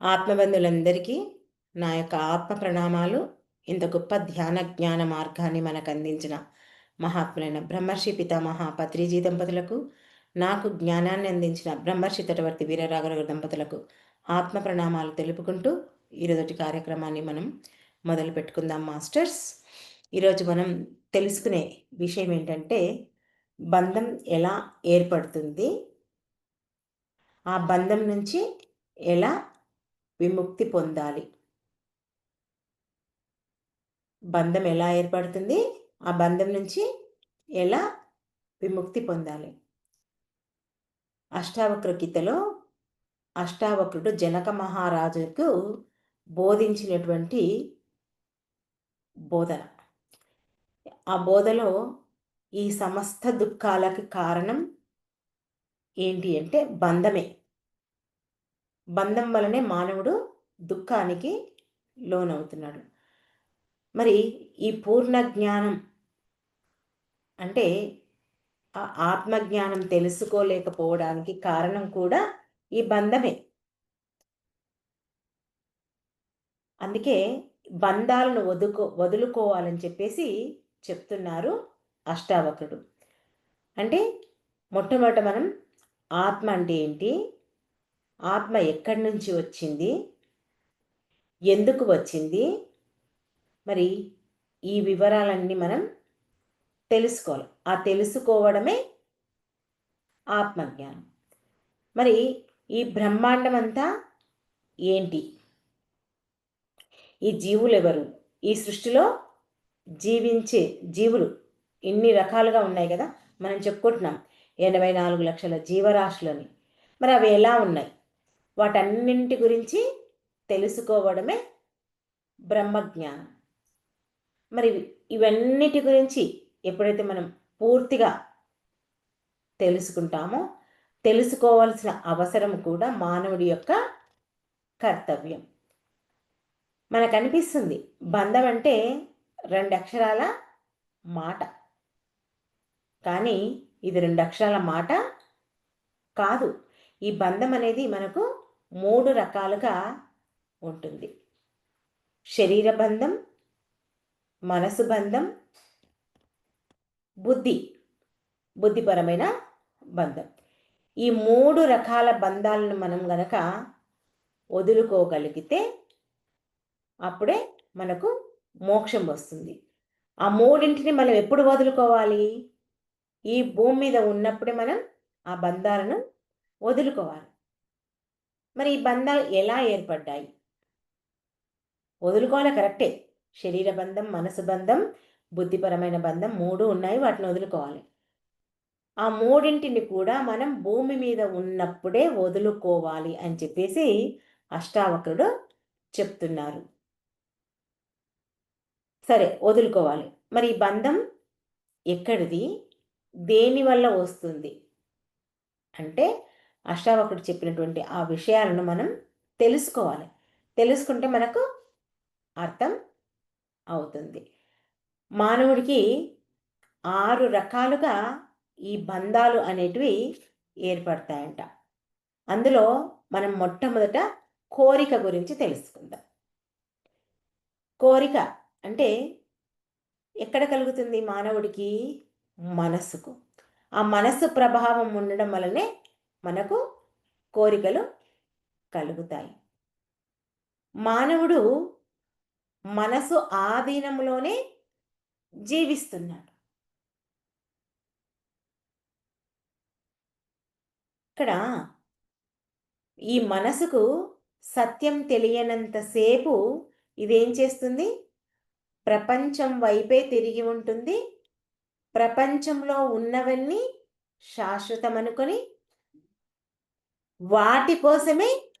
ఆత్మబంధులందరికీ నా యొక్క ఆత్మ ప్రణామాలు. ఇంత గొప్ప ధ్యాన జ్ఞాన మార్గాన్ని మనకు అందించిన మహాత్ములైన బ్రహ్మర్షి పితామహ పత్రిజీ దంపతులకు నాకు జ్ఞానాన్ని అందించిన బ్రహ్మర్షి తటవర్తి వీరరాఘవ దంపతులకు ఆత్మ ప్రణామాలు తెలుపుకుంటూ ఈరోజు కార్యక్రమాన్ని మనం మొదలు పెట్టుకుందాం మాస్టర్స్. ఈరోజు మనం తెలుసుకునే విషయం ఏంటంటే బంధం ఎలా ఏర్పడుతుంది? ఆ బంధం నుంచి ఎలా విముక్తి పొందాలి? బంధం ఎలా ఏర్పడుతుంది? ఆ బంధం నుంచి ఎలా విముక్తి పొందాలి? అష్టావక్ర గీతలో అష్టావక్రుడు జనక మహారాజుకు బోధించినటువంటి బోధన. ఆ బోధలో ఈ సమస్త దుఃఖాలకి కారణం ఏంటి అంటే బంధమే. బంధం వలనే మానవుడు దుఃఖానికి లోనవుతున్నాడు. మరి ఈ పూర్ణ జ్ఞానం అంటే ఆ ఆత్మజ్ఞానం తెలుసుకోలేకపోవడానికి కారణం కూడా ఈ బంధమే. అందుకే బంధాలను వదుకో వదులుకోవాలని చెప్పేసి చెప్తున్నారు అష్టావకుడు. అంటే మొట్టమొదట మనం ఆత్మ అంటే ఏంటి? ఆత్మ ఎక్కడి నుంచి వచ్చింది? ఎందుకు వచ్చింది? మరి ఈ వివరాలన్నీ మనం తెలుసుకోవాలి. ఆ తెలుసుకోవడమే ఆత్మజ్ఞానం. మరి ఈ బ్రహ్మాండం అంతా ఏంటి? ఈ జీవులు ఎవరు ఈ సృష్టిలో జీవించే జీవులు ఇన్ని రకాలుగా ఉన్నాయి కదా మనం చెప్పుకుంటున్నాం. ఎనభై నాలుగు లక్షల జీవరాశులని. మరి అవి ఎలా ఉన్నాయి? వాటన్నింటి గురించి తెలుసుకోవడమే బ్రహ్మజ్ఞానం. మరి ఇవన్నిటి గురించి ఎప్పుడైతే మనం పూర్తిగా తెలుసుకుంటామో తెలుసుకోవాల్సిన అవసరం కూడా మానవుడి యొక్క కర్తవ్యం. మనకు అనిపిస్తుంది బంధం అంటే రెండు అక్షరాల మాట. కానీ ఇది రెండు అక్షరాల మాట కాదు. ఈ బంధం అనేది మనకు మూడు రకాలుగా ఉంటుంది. శరీర బంధం మనసు బంధం బుద్ధి బుద్ధిపరమైన బంధం. ఈ మూడు రకాల బంధాలను మనం గనక వదులుకోగలిగితే అప్పుడే మనకు మోక్షం వస్తుంది. ఆ మూడింటిని మనం ఎప్పుడు వదులుకోవాలి? ఈ భూమి మీద ఉన్నప్పుడే మనం ఆ బంధాలను వదులుకోవాలి. మరి ఈ బంధాలు ఎలా ఏర్పడ్డాయి? వదులుకోవాలి కరెక్టే. శరీర బంధం మనసు బంధం బుద్ధిపరమైన బంధం మూడు ఉన్నాయి వాటిని వదులుకోవాలి. ఆ మూడింటిని కూడా మనం భూమి మీద ఉన్నప్పుడే వదులుకోవాలి అని చెప్పేసి అష్టావకుడు చెప్తున్నారు. సరే వదులుకోవాలి. మరి ఈ బంధం ఎక్కడిది? దేని వల్ల వస్తుంది? అంటే అష్టావకుడు చెప్పినటువంటి ఆ విషయాలను మనం తెలుసుకోవాలి. తెలుసుకుంటే మనకు అర్థం అవుతుంది. మానవుడికి ఆరు రకాలుగా ఈ బంధాలు అనేటివి ఏర్పడతాయంట. అందులో మనం మొట్టమొదట కోరిక గురించి తెలుసుకుందాం. కోరిక అంటే ఎక్కడ కలుగుతుంది? మానవుడికి మనసుకు. ఆ మనసు ప్రభావం ఉండడం వలనే మనకు కోరికలు కలుగుతాయి. మానవుడు మనసు ఆధీనంలోనే జీవిస్తున్నాడు. ఇక్కడ ఈ మనసుకు సత్యం తెలియనంతసేపు ఇదేం చేస్తుంది? ప్రపంచం వైపే తిరిగి ఉంటుంది. ప్రపంచంలో ఉన్నవన్నీ శాశ్వతం అనుకొని వాటి కోసమే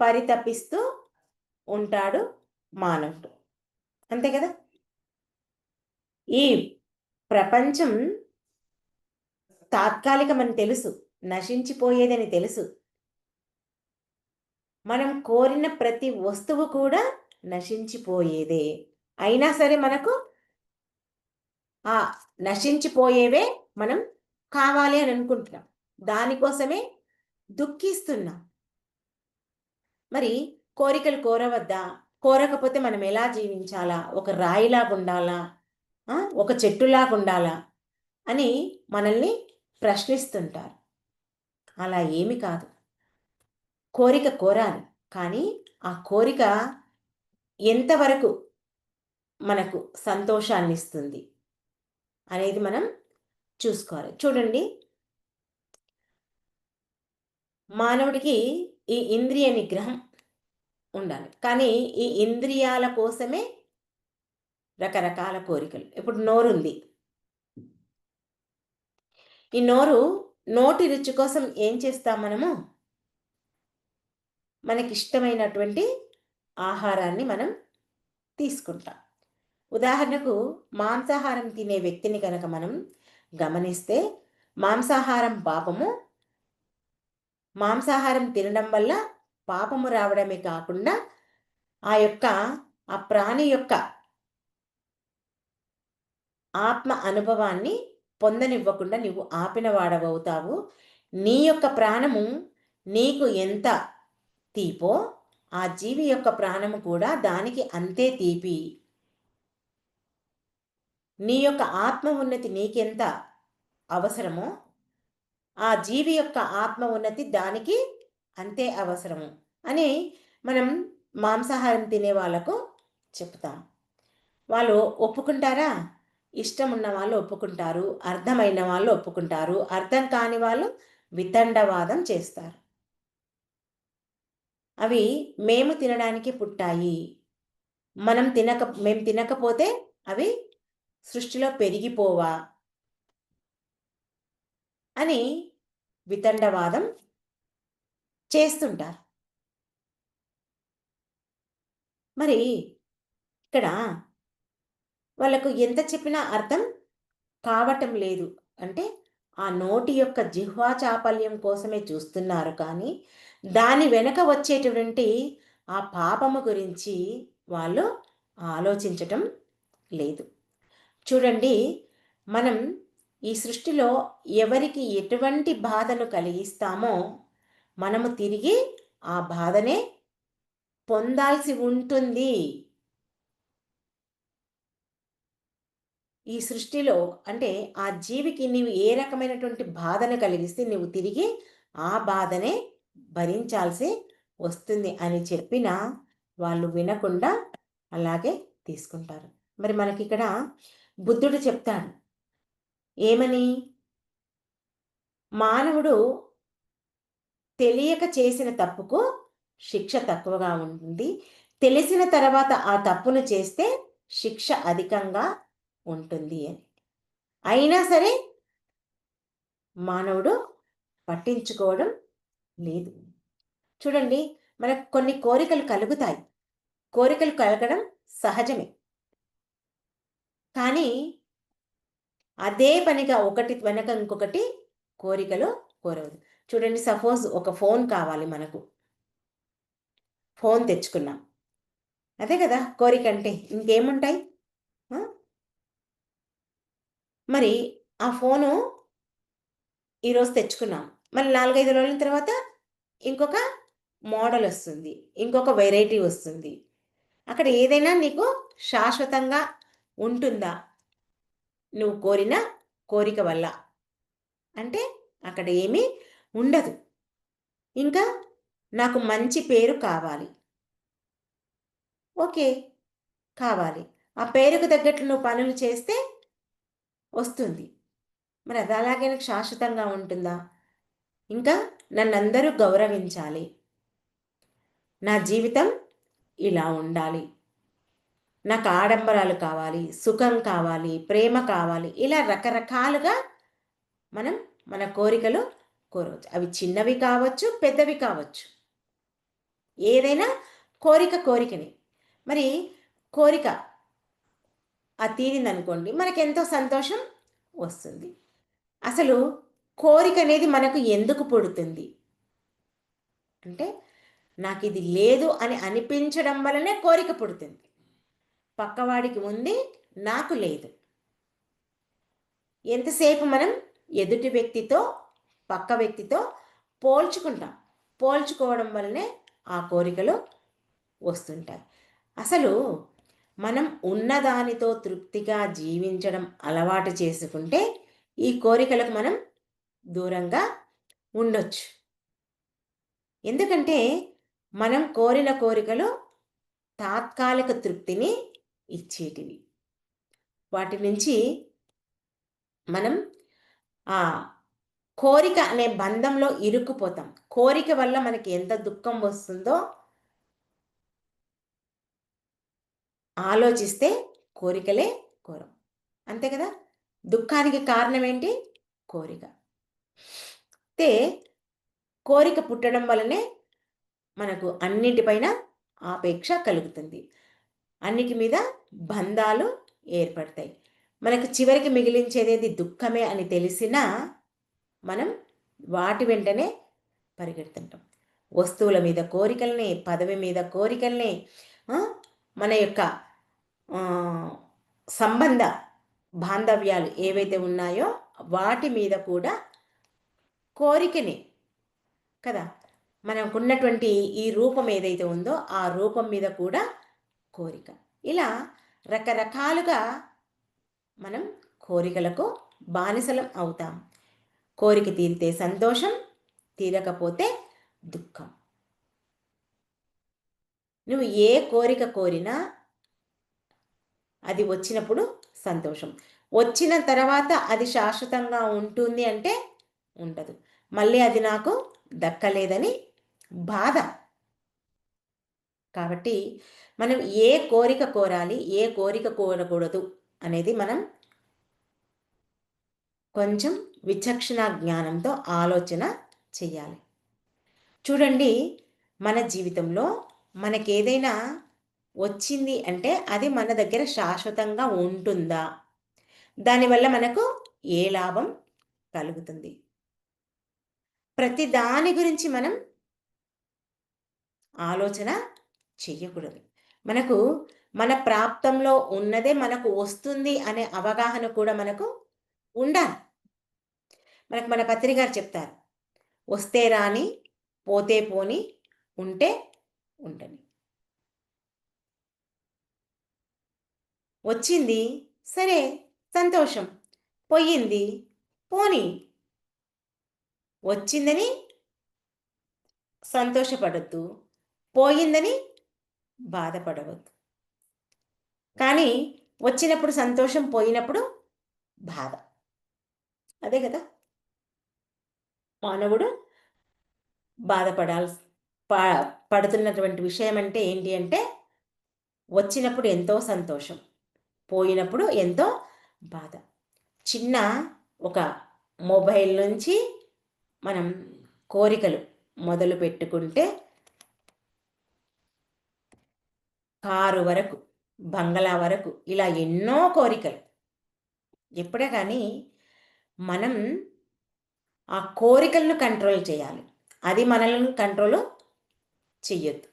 పరితపిస్తూ ఉంటాడు మానవుడు. అంతే కదా? ఈ ప్రపంచం తాత్కాలికమని తెలుసు నశించిపోయేదని తెలుసు. మనం కోరిన ప్రతి వస్తువు కూడా నశించిపోయేదే. అయినా సరే మనకు ఆ నశించిపోయేవే మనం కావాలి అని అనుకుంటున్నాం. దానికోసమే దుఃఖిస్తున్నాం. మరి కోరికలు కోరవద్దా? కోరకపోతే మనం ఎలా జీవించాలా? ఒక రాయిలాగా ఉండాలా? ఒక చెట్టులాగా ఉండాలా? అని మనల్ని ప్రశ్నిస్తుంటారు. అలా ఏమి కాదు. కోరిక కోరాలి. కానీ ఆ కోరిక ఎంతవరకు మనకు సంతోషాన్ని ఇస్తుంది అనేది మనం చూసుకోవాలి. చూడండి. మానవుడికి ఈ ఇంద్రియ నిగ్రహం ఉండాలి. కానీ ఈ ఇంద్రియాల కోసమే రకరకాల కోరికలు. ఇప్పుడు నోరు ఉంది ఈ నోరు నోటి రుచి కోసం ఏం చేస్తాం మనము? మనకిష్టమైనటువంటి ఆహారాన్ని మనం తీసుకుంటాం. ఉదాహరణకు మాంసాహారం తినే వ్యక్తిని కనుక మనం గమనిస్తే మాంసాహారం పాపము మాంసాహారం తినడం వల్ల పాపము రావడమే కాకుండా ఆ యొక్క ఆ ప్రాణి యొక్క ఆత్మ అనుభవాన్ని పొందనివ్వకుండా నువ్వు ఆపిన వాడవవుతావు. నీ యొక్క ప్రాణము నీకు ఎంత తీపో ఆ జీవి యొక్క ప్రాణము కూడా దానికి అంతే తీపి. నీ యొక్క ఆత్మ ఉన్నతి నీకెంత అవసరమో ఆ జీవి యొక్క ఆత్మ ఉన్నతి దానికి అంతే అవసరము అని మనం మాంసాహారం తినే వాళ్ళకు చెప్తాం. వాళ్ళు ఒప్పుకుంటారా? ఇష్టం ఉన్న వాళ్ళు ఒప్పుకుంటారు అర్థమైన వాళ్ళు ఒప్పుకుంటారు అర్థం కాని వాళ్ళు వితండవాదం చేస్తారు. అవి మేము తినడానికి పుట్టాయి. మనం తినక మేము తినకపోతే అవి సృష్టిలో పెరిగిపోవా అని వితండవాదం చేస్తుంటారు. మరి ఇక్కడ వాళ్ళకు ఎంత చెప్పినా అర్థం కావటం లేదు. అంటే ఆ నోటి యొక్క జిహ్వా చాపల్యం కోసమే చూస్తున్నారు కానీ దాని వెనక వచ్చేటువంటి ఆ పాపము గురించి వాళ్ళు ఆలోచించటం లేదు. చూడండి మనం ఈ సృష్టిలో ఎవరికి ఎటువంటి బాధను కలిగిస్తామో మనము తిరిగి ఆ బాధనే పొందాల్సి ఉంటుంది. ఈ సృష్టిలో అంటే ఆ జీవికి నీవు ఏ రకమైనటువంటి బాధను కలిగిస్తే నువ్వు తిరిగి ఆ బాధనే భరించాల్సి వస్తుంది అని చెప్పిన వాళ్ళు వినకుండా అలాగే తీసుకుంటారు. మరి మనకి ఇక్కడ బుద్ధుడు చెప్తాడు. ఏమని? మానవుడు తెలియక చేసిన తప్పుకు శిక్ష తక్కువగా ఉంటుంది. తెలిసిన తర్వాత ఆ తప్పును చేస్తే శిక్ష అధికంగా ఉంటుంది అని. అయినా సరే మానవుడు పట్టించుకోవడం లేదు. చూడండి మనకు కొన్ని కోరికలు కలుగుతాయి. కోరికలు కలగడం సహజమే. కానీ అదే పనిగా ఒకటి వెనక ఇంకొకటి కోరికలు కోరవద్దు. చూడండి సపోజ్ ఒక ఫోన్ కావాలి మనకు. ఫోన్ తెచ్చుకున్నాం. అదే కదా కోరిక అంటే ఇంకేముంటాయి మరి ఆ ఫోను ఈరోజు తెచ్చుకున్నాం. మరి నాలుగైదు రోజుల తర్వాత ఇంకొక మోడల్ వస్తుంది. ఇంకొక వెరైటీ వస్తుంది. అక్కడ ఏదైనా నీకు శాశ్వతంగా ఉంటుందా? నువ్వు కోరిన కోరిక వల్ల. అంటే అక్కడ ఏమీ ఉండదు. ఇంకా నాకు మంచి పేరు కావాలి. ఓకే కావాలి. ఆ పేరుకు తగ్గట్లు నువ్వు పనులు చేస్తే వస్తుంది. మరి అది అలాగే నాకు శాశ్వతంగా ఉంటుందా? ఇంకా నన్ను అందరూ గౌరవించాలి. నా జీవితం ఇలా ఉండాలి. నాకు ఆడంబరాలు కావాలి సుఖం కావాలి ప్రేమ కావాలి ఇలా రకరకాలుగా మనం మన కోరికలు కోరవచ్చు. అవి చిన్నవి కావచ్చు పెద్దవి కావచ్చు. ఏదైనా కోరిక కోరికని. మరి కోరిక ఆ తీరిందనుకోండి మనకు ఎంతో సంతోషం వస్తుంది. అసలు కోరిక అనేది మనకు ఎందుకు పుడుతుంది? అంటే నాకు ఇది లేదు అని అనిపించడం వలనే కోరిక పుడుతుంది. పక్కవాడికి ఉంది నాకు లేదు. ఎంతసేపు మనం ఎదుటి వ్యక్తితో పక్క వ్యక్తితో పోల్చుకుంటాం. పోల్చుకోవడం వల్లనే ఆ కోరికలు వస్తుంటాయి. అసలు మనం ఉన్నదానితో తృప్తిగా జీవించడం అలవాటు చేసుకుంటే ఈ కోరికలకు మనం దూరంగా ఉండొచ్చు. ఎందుకంటే మనం కోరిన కోరికలు తాత్కాలిక తృప్తిని ఇచ్చేటివి. వాటి నుంచి మనం ఆ కోరిక అనే బంధంలో ఇరుక్కుపోతాం. కోరిక వల్ల మనకి ఎంత దుఃఖం వస్తుందో ఆలోచిస్తే కోరికలే కోరం. అంతే కదా? దుఃఖానికి కారణం ఏంటి కోరిక. అయితే కోరిక పుట్టడం వలనే మనకు అన్నింటిపైన ఆపేక్ష కలుగుతుంది. అన్నిటి మీద బంధాలు ఏర్పడతాయి. మనకు చివరికి మిగిలించేది దుఃఖమే అని తెలిసినా మనం వాటి వెంటనే పరిగెడుతుంటాం. వస్తువుల మీద కోరికల్ని పదవి మీద కోరికల్ని మన యొక్క సంబంధ బాంధవ్యాలు ఏవైతే ఉన్నాయో వాటి మీద కూడా కోరికని కదా. మనకున్నటువంటి ఈ రూపం ఏదైతే ఉందో ఆ రూపం మీద కూడా కోరిక. ఇలా రకరకాలుగా మనం కోరికలకు బానిసలం అవుతాం. కోరిక తీరితే సంతోషం తీరకపోతే దుఃఖం. నువ్వు ఏ కోరిక కోరినా అది వచ్చినప్పుడు సంతోషం. వచ్చిన తర్వాత అది శాశ్వతంగా ఉంటుంది అంటే ఉండదు. మళ్ళీ అది నాకు దక్కలేదని బాధ. కాబట్టి మనం ఏ కోరిక కోరాలి ఏ కోరిక కోరకూడదు అనేది మనం కొంచెం విచక్షణ జ్ఞానంతో ఆలోచన చేయాలి చూడండి మన జీవితంలో మనకేదైనా వచ్చింది అంటే అది మన దగ్గర శాశ్వతంగా ఉంటుందా? దానివల్ల మనకు ఏ లాభం కలుగుతుంది? ప్రతి దాని గురించి మనం ఆలోచన చెయ్యకూడదు. మనకు మన ప్రాప్తంలో ఉన్నదే మనకు వస్తుంది అనే అవగాహన కూడా మనకు ఉండాలి. మనకు మన పత్రికారు చెప్తారు వస్తే రాని పోతే పోని ఉంటే ఉండని. వచ్చింది సరే సంతోషం. పోయింది పోని. వచ్చిందని సంతోషపడద్దు పోయిందని బాధపడవద్దు. కానీ వచ్చినప్పుడు సంతోషం పోయినప్పుడు బాధ. అదే కదా? మానవుడు బాధపడాల్సి పడుతున్నటువంటి విషయం అంటే ఏంటి అంటే వచ్చినప్పుడు ఎంతో సంతోషం పోయినప్పుడు ఎంతో బాధ. చిన్న ఒక మొబైల్ నుంచి మనం కోరికలు మొదలు పెట్టుకుంటే కారు వరకు బంగళా వరకు ఇలా ఎన్నో కోరికలు. ఎప్పుడే కానీ మనం ఆ కోరికలను కంట్రోల్ చేయాలి. అది మనల్ని కంట్రోల్ చెయ్యొద్దు.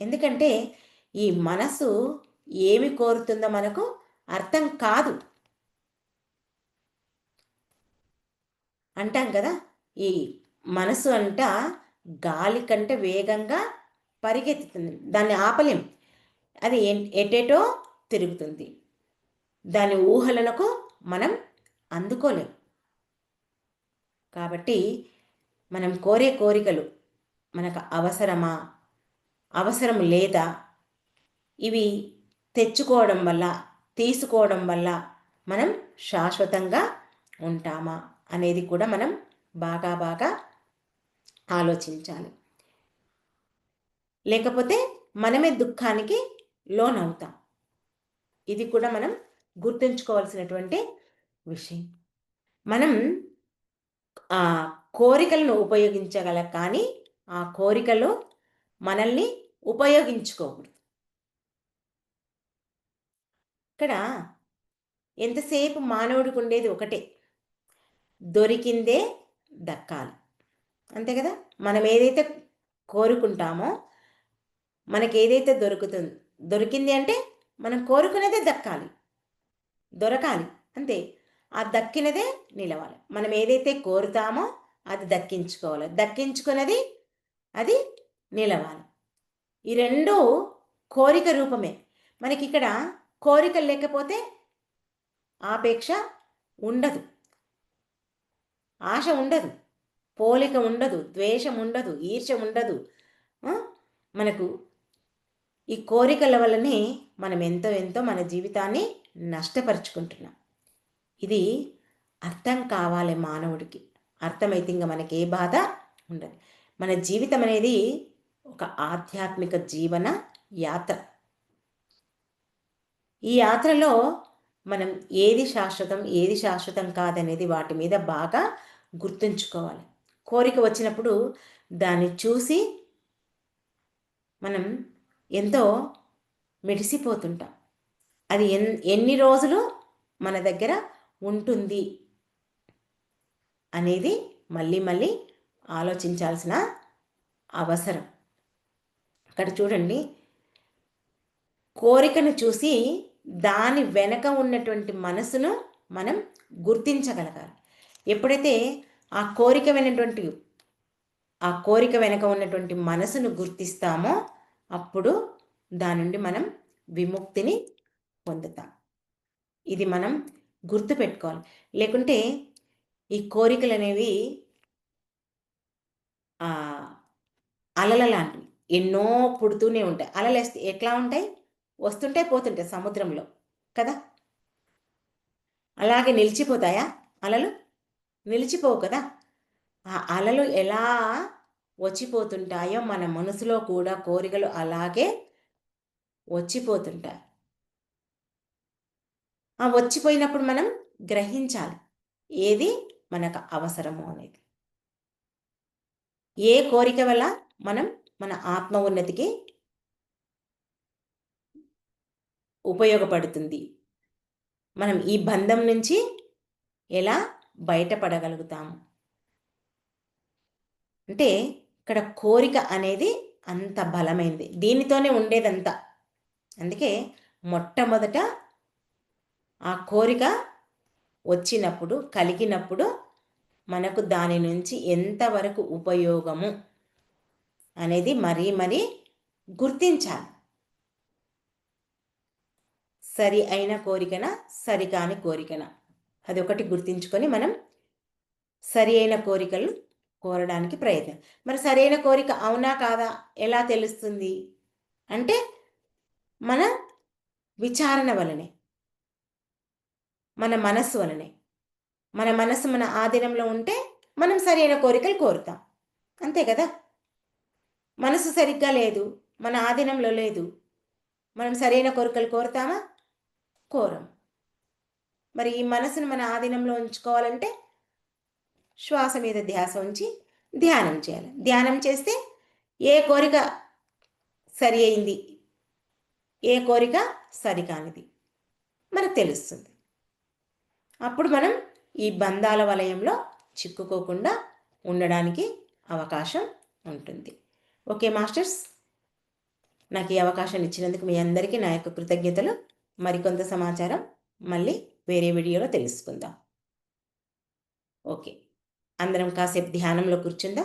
ఎందుకంటే ఈ మనసు ఏమి కోరుతుందో మనకు అర్థం కాదు. అంటాం కదా ఈ మనసు అంట గాలి కంటే వేగంగా పరిగెత్తుతుంది. దాన్ని ఆపలేం. అది ఎటేటో తిరుగుతుంది. దాని ఊహలకు మనం అందుకోలేం. కాబట్టి మనం కోరే కోరికలు మనకు అవసరమా? అవసరం లేదా? ఇవి తెచ్చుకోవడం వల్ల తీసుకోవడం వల్ల మనం శాశ్వతంగా ఉంటామా? అనేది కూడా మనం బాగా బాగా ఆలోచించాలి. లేకపోతే మనమే దుఃఖానికి లోనవుతాం. ఇది కూడా మనం గుర్తుంచుకోవాల్సినటువంటి విషయం. మనం ఆ కోరికలను ఉపయోగించగల కానీ ఆ కోరికలు మనల్ని ఉపయోగించుకోకూడదు. ఇక్కడ ఎంతసేపు మానవుడికి ఉండేది ఒకటే దొరికిందే దక్కాలి. అంతే కదా? మనం ఏదైతే కోరుకుంటామో మనకి ఏదైతే దొరుకుతుంది దొరికింది అంటే మనం కోరుకునేదే దక్కాలి. దొరకాలి. అంతే. ఆ దక్కినదే నిలవాలి. మనం ఏదైతే కోరుతామో అది దక్కించుకోవాలి. దక్కించుకున్నది అది నిలవాలి. ఈ రెండు కోరిక రూపమే. మనకి ఇక్కడ కోరిక లేకపోతే ఆపేక్ష ఉండదు. ఆశ ఉండదు. పోలిక ఉండదు. ద్వేషం ఉండదు. ఈర్ష ఉండదు. మనకు ఈ కోరికల వల్లనే మనం ఎంతో ఎంతో మన జీవితాన్ని నష్టపరుచుకుంటున్నాం. ఇది అర్థం కావాలి మానవుడికి. అర్థమైతే ఇంకా మనకి ఏ బాధ ఉండదు. మన జీవితం అనేది ఒక ఆధ్యాత్మిక జీవన యాత్ర. ఈ యాత్రలో మనం ఏది శాశ్వతం ఏది శాశ్వతం కాదనేది వాటి మీద బాగా గుర్తుంచుకోవాలి. కోరిక వచ్చినప్పుడు దాన్ని చూసి మనం ఎంతో మెడిసిపోతుంటాం అది ఎన్ ఎన్ని రోజులు మన దగ్గర ఉంటుంది అనేది మళ్ళీ మళ్ళీ ఆలోచించాల్సిన అవసరం. అక్కడ చూడండి కోరికను చూసి దాని వెనక ఉన్నటువంటి మనసును మనం గుర్తించగలగాలి. ఎప్పుడైతే ఆ కోరిక వెనటువంటి ఆ కోరిక వెనక ఉన్నటువంటి మనసును గుర్తిస్తామో అప్పుడు దాని నుండి మనం విముక్తిని పొందుతాం. ఇది మనం గుర్తుపెట్టుకోవాలి. లేకుంటే ఈ కోరికలు అనేవి అలల లాంటివి. ఎన్నో పుడుతూనే ఉంటాయి. అలలు ఎట్లా ఉంటాయి? వస్తుంటే పోతుంటాయి సముద్రంలో కదా? అలాగే నిలిచిపోతాయా అలలు? నిలిచిపోవు కదా? ఆ అలలు ఎలా వచ్చిపోతుంటాయో మన మనసులో కూడా కోరికలు అలాగే వచ్చిపోతుంటాయి. ఆ వచ్చిపోయినప్పుడు మనం గ్రహించాలి ఏది మనకు అవసరము అనేది. ఏ కోరిక వల్ల మనం మన ఆత్మ ఉన్నతికి ఉపయోగపడుతుంది? మనం ఈ బంధం నుంచి ఎలా బయటపడగలుగుతాము? అంటే ఇక్కడ కోరిక అనేది అంత బలమైంది. దీనితోనే ఉండేదంతా. అందుకే మొట్టమొదట ఆ కోరిక వచ్చినప్పుడు కలిగినప్పుడు మనకు దాని నుంచి ఎంతవరకు ఉపయోగము అనేది మరీ మరీ గుర్తించాలి. సరి అయిన కోరికన సరికాని కోరికన? అది ఒకటి గుర్తించుకొని మనం సరి అయిన కోరికలు కోరడానికి ప్రయత్నం. మరి సరైన కోరిక అవునా కాదా? ఎలా తెలుస్తుంది? అంటే మన విచారణ వలనే మన మనస్సు వలనే. మన మనస్సు మన ఆధీనంలో ఉంటే మనం సరైన కోరికలు కోరుతాం. అంతే కదా? మనసు సరిగ్గా లేదు మన ఆధీనంలో లేదు మనం సరైన కోరికలు కోరుతామా? కోరం. మరి ఈ మనసును మన ఆధీనంలో ఉంచుకోవాలంటే శ్వాస మీద ధ్యాస ఉంచి ధ్యానం చేయాలి. ధ్యానం చేస్తే ఏ కోరిక సరి అయింది? ఏ కోరిక సరికానిది మనకు తెలుస్తుంది. అప్పుడు మనం ఈ బంధాల వలయంలో చిక్కుకోకుండా ఉండడానికి అవకాశం ఉంటుంది. ఓకే మాస్టర్స్ నాకు ఈ అవకాశం ఇచ్చినందుకు మీ అందరికీ నా యొక్క కృతజ్ఞతలు. మరికొంత సమాచారం మళ్ళీ వేరే వీడియోలో తెలుసుకుందాం. ఓకే. అందరం కాసేపు ధ్యానంలో కూర్చుందా.